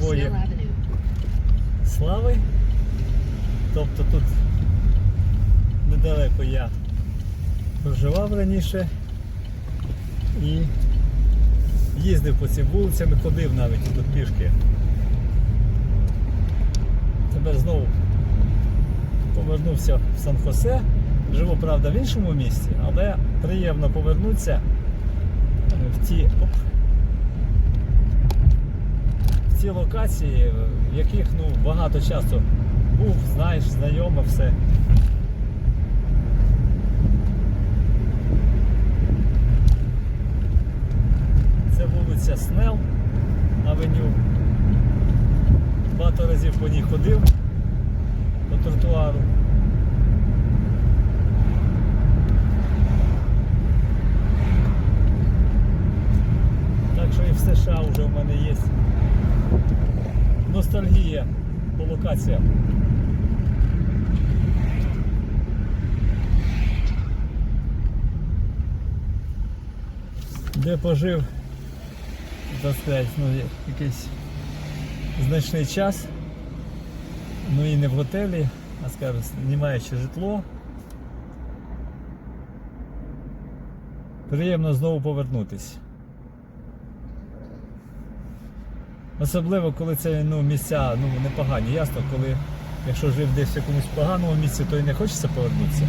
бувшої слави. Тобто тут недалеко я проживав раніше і їздив по цим вулицям ходив навіть тут пішки. Тепер знову повернувся в Сан-Хосе. Живу, правда, в іншому місті, але приємно повернутися е, в ті, ті локації, в яких ну, багато часу був, знаєш, знайомо все. Це вулиця Снел Авеню. Багато разів по ній ходив по тротуару. Так що і в США вже в мене є ностальгія по локаціям. Де пожив, так сказати, ну, якийсь значний час. Ну і не в готелі, а скажу, знімаючи житло. Приємно знову повернутися. Особливо, коли це ну, місця ну, непогані. Ясно, коли якщо жив десь в якомусь поганому місці, то і не хочеться повернутися.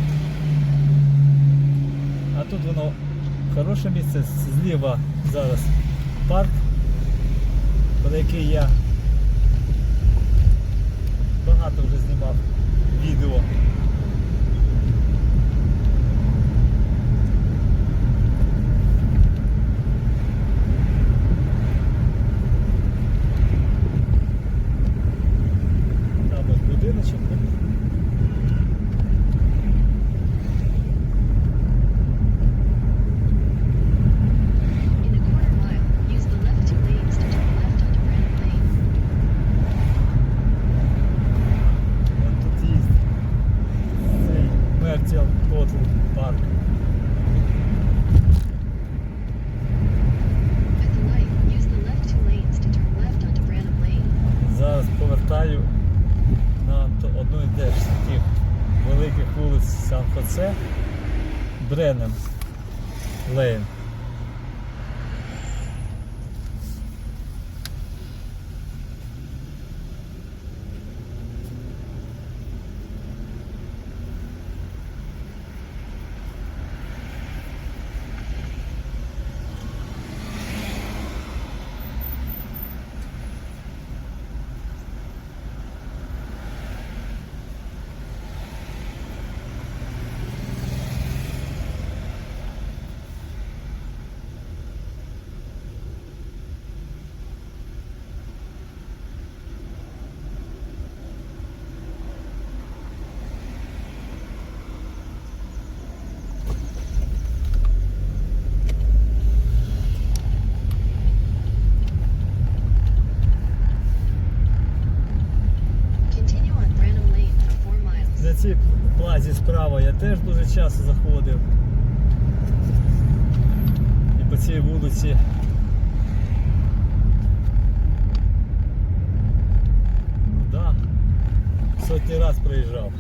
А тут воно хороше місце, зліва зараз парк, про який я багато вже знімав відео. Бренем Лейн. Плазі справа я теж дуже часто заходив. І по цій вулиці. Ну да, сотні раз проїжджав.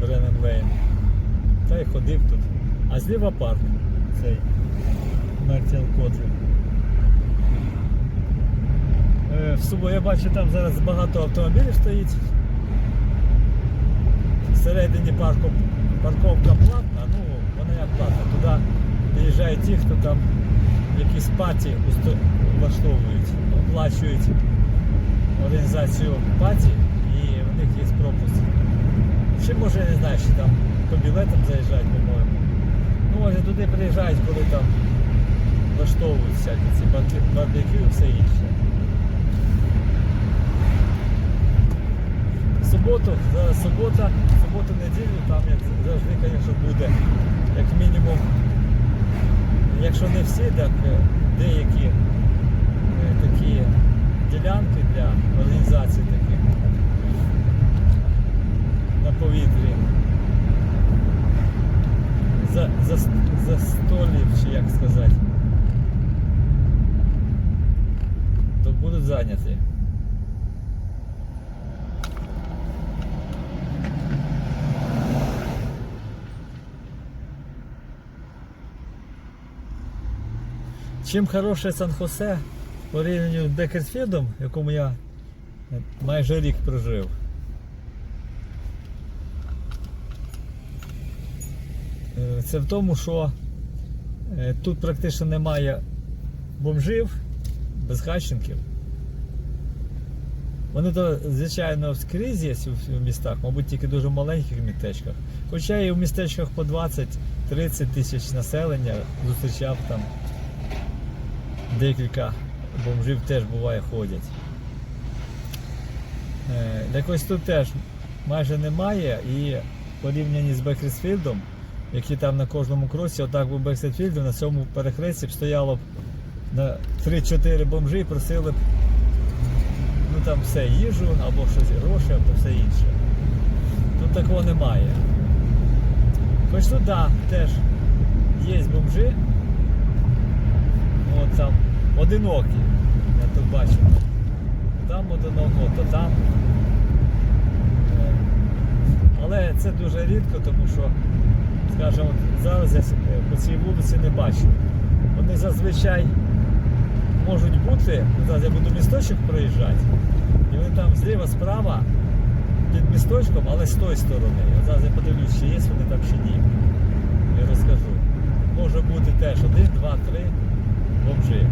Бренем Лейн. Та й ходив тут. А зліва парк цей Мертіл Котлі. Е, В суботу я бачу, там зараз багато автомобілів стоїть. Всередині парку парковка платна, ну вона як платна. Туди приїжджають ті, хто там якісь паті влаштовують, оплачують організацію паті і в них є пропуск. Чи може не знаю, чи там по білетам заїжджають, по-моєму. Ну і туди приїжджають, коли там влаштовують всякі ці барбекю і все інше. Суботу, субота, суботу, неділю, там як завжди, звісно, буде як мінімум, якщо не всі, так е, деякі е, такі ділянки для організацій таких на повітрі. За, за, за столів, чи як сказати. то будуть зайняті. Чим хороше Сан-Хосе порівнянню з Бекерсфілдом, в якому я майже рік прожив. Е, Це в тому, що е, тут практично немає бомжів, безхатченків. Вони то, звичайно, скрізь є у містах, мабуть, тільки дуже маленьких містечках. Хоча і в містечках по 20-30 тисяч населення зустрічав там декілька бомжів теж буває ходять. Е, так ось тут теж майже немає і порівняні з Бекерсфілдом, які там на кожному кросі, отак би Бекерсфілду на цьому перехресті б стояло на 3-4 бомжі і просили б ну там все, їжу або щось гроші, або все інше. Тут такого немає. Хоч тут да, теж є бомжи, От там одинокі, я тут бачу. Там одиноко, то там. Але це дуже рідко, тому що, скажімо, зараз я по цій вулиці не бачу. Вони зазвичай можуть бути, зараз я буду місточок проїжджати, і вони там зліва, справа, під місточком, але з тої сторони. От Зараз я подивлюсь, чи є вони там чи ні. І розкажу. Може бути теж один, два, три бомжі.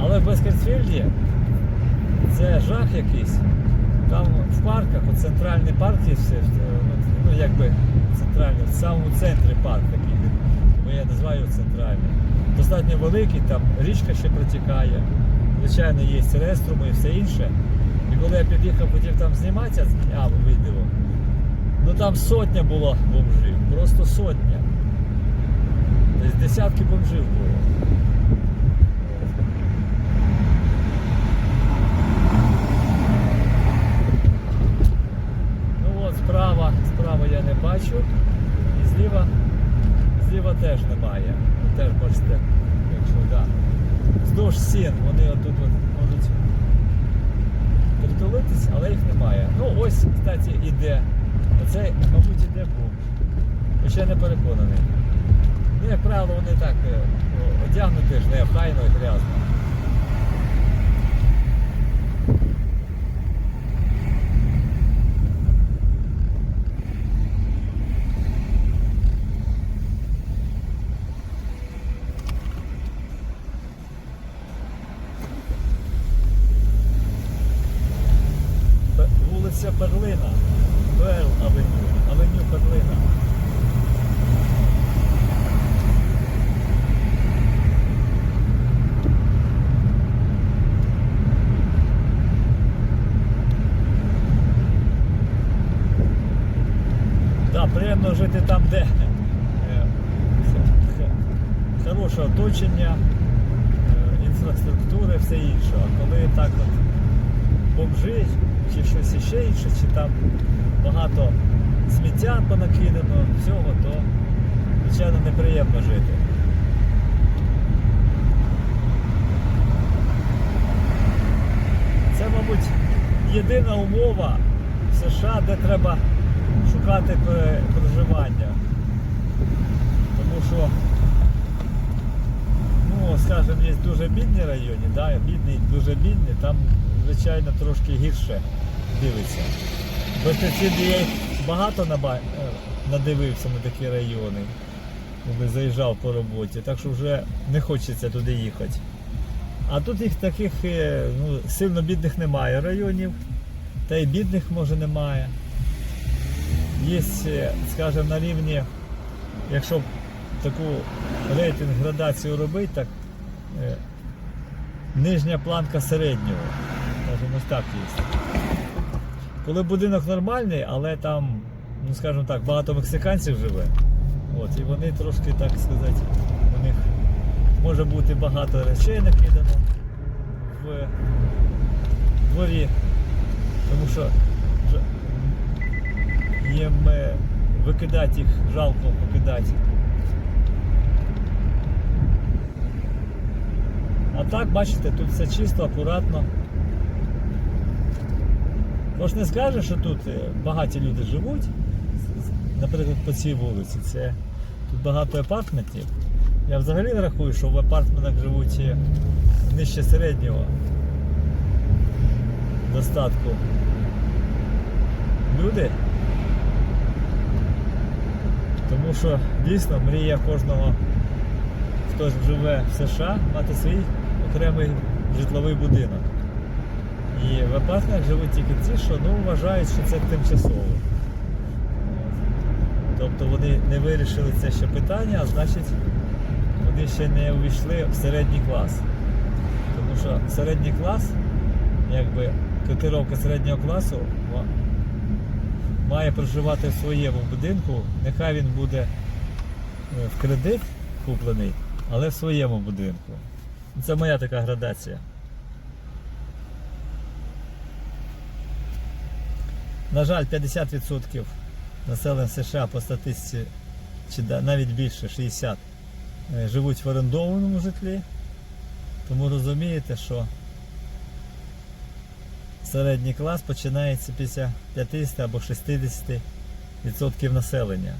Але в Бескерсфілді це жах якийсь. Там в парках, от центральний парк є все, ну, ну якби центральний, в самому центрі парк такий, бо я називаю центральний. Достатньо великий, там річка ще протікає, звичайно, є реструми і все інше. І коли я під'їхав, хотів там зніматися, а відео, ну там сотня була бомжів, просто сотня. Тобто десятки бомжів було. Ну от справа, справа я не бачу. І зліва, зліва теж немає. Ви Теж бачите, якщо да. Вздовж стін вони отут от можуть притулитись, але їх немає. Ну ось, кстати, іде. Оце, мабуть, іде був. Я не переконаний. Ну, як правило, вони так е, одягнуті ж не охайно і грязно. Пе- Вулиця Перлина. Перл Авеню. Авеню Перлина. Да, приємно жити там, де е, х- хороше оточення, е, інфраструктури, все інше. А коли так от бомжи чи щось іще інше, чи там багато сміття понакидано, всього, то звичайно неприємно жити. Це, мабуть, єдина умова в США, де треба шукати проживання. Тому що, ну, скажімо, є дуже бідні райони, да, бідні, дуже бідні, там, звичайно, трошки гірше дивиться. Тоді я багато е, надивився на такі райони, коли заїжджав по роботі, так що вже не хочеться туди їхати. А тут їх таких е, ну, сильно бідних немає районів, та й бідних може немає. Є, е, скажімо, на рівні, якщо таку рейтинг градацію робити, так нижня планка середнього. Скажімо, так є. Коли будинок нормальний, але там, ну скажімо так, багато мексиканців живе. От, і вони трошки, так сказати, у них може бути багато речей накидано в дворі. Тому що їм викидати їх, жалко покидати. А так, бачите, тут все чисто, акуратно. Тож не скаже, що тут е, багаті люди живуть, наприклад, по цій вулиці. Це тут багато апартментів. Я взагалі не рахую, що в апартментах живуть е, нижче середнього достатку люди. Тому що дійсно мрія кожного, хто живе в США, мати свій окремий житловий будинок. І в апартах живуть тільки ті, що ну, вважають, що це тимчасово. Тобто вони не вирішили це ще питання, а значить вони ще не увійшли в середній клас. Тому що середній клас, якби котировка середнього класу має проживати в своєму будинку, нехай він буде е, в кредит куплений, але в своєму будинку. Це моя така градація. На жаль, 50% населення США по статистиці, чи навіть більше 60, е, живуть в орендованому житлі. Тому розумієте, що середній клас починається після 50 або 60% населення.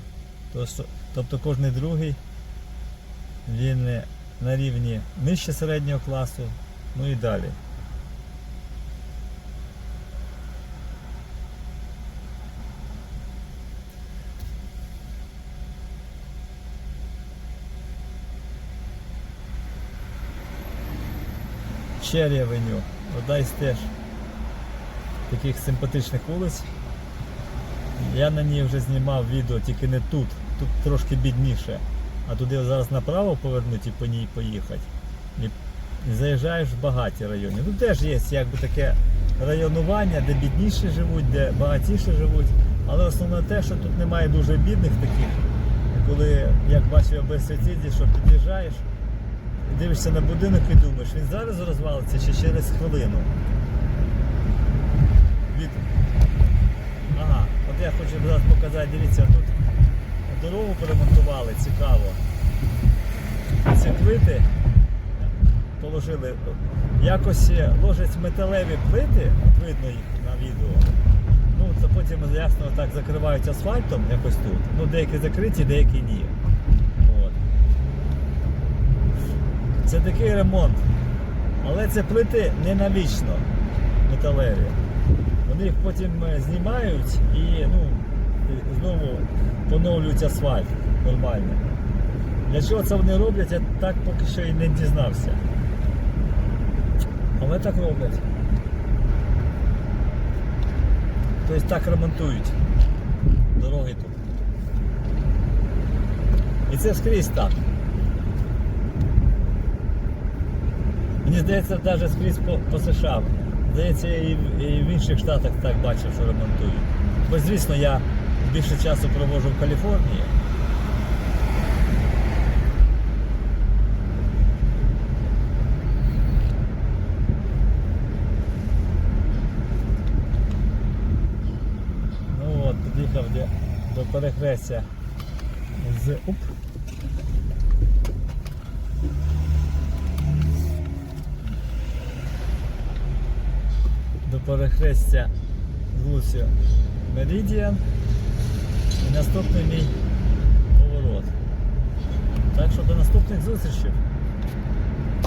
Тобто, кожен другий він на рівні нижче середнього класу, ну і далі. Черрі одна із теж таких симпатичних вулиць. Я на ній вже знімав відео, тільки не тут. Тут трошки бідніше. А туди зараз направо повернути і по ній поїхати. І, заїжджаєш в багаті райони. Тут теж є якби таке районування, де бідніші живуть, де багатіші живуть. Але основне те, що тут немає дуже бідних таких. Коли, як бачив без світлі, що під'їжджаєш, дивишся на будинок і думаєш, він зараз розвалиться чи через хвилину. Від... Ага, от я хочу зараз показати, дивіться, тут дорогу поремонтували, цікаво. Ці плити положили. Якось ложать металеві плити, видно їх на відео. Ну, це потім ясно так закривають асфальтом якось тут. Ну, деякі закриті, деякі ні. От. Це такий ремонт. Але це плити не навічно металеві. Вони їх потім е, знімають і ну, знову поновлюють асфальт нормально. Для чого це вони роблять, я так поки що і не дізнався. Але так роблять. Тобто так ремонтують дороги тут. І це скрізь так. Мені здається, навіть скрізь по, по США. Здається, і, в- і в інших штатах так бачив, що ремонтують. Бо, звісно, я більше часу проводжу в Каліфорнії. Ну от, під'їхав до перехрестя з. Оп. Перехрестя вулицю Меридіан і наступний мій поворот. Так що до наступних зустрічей.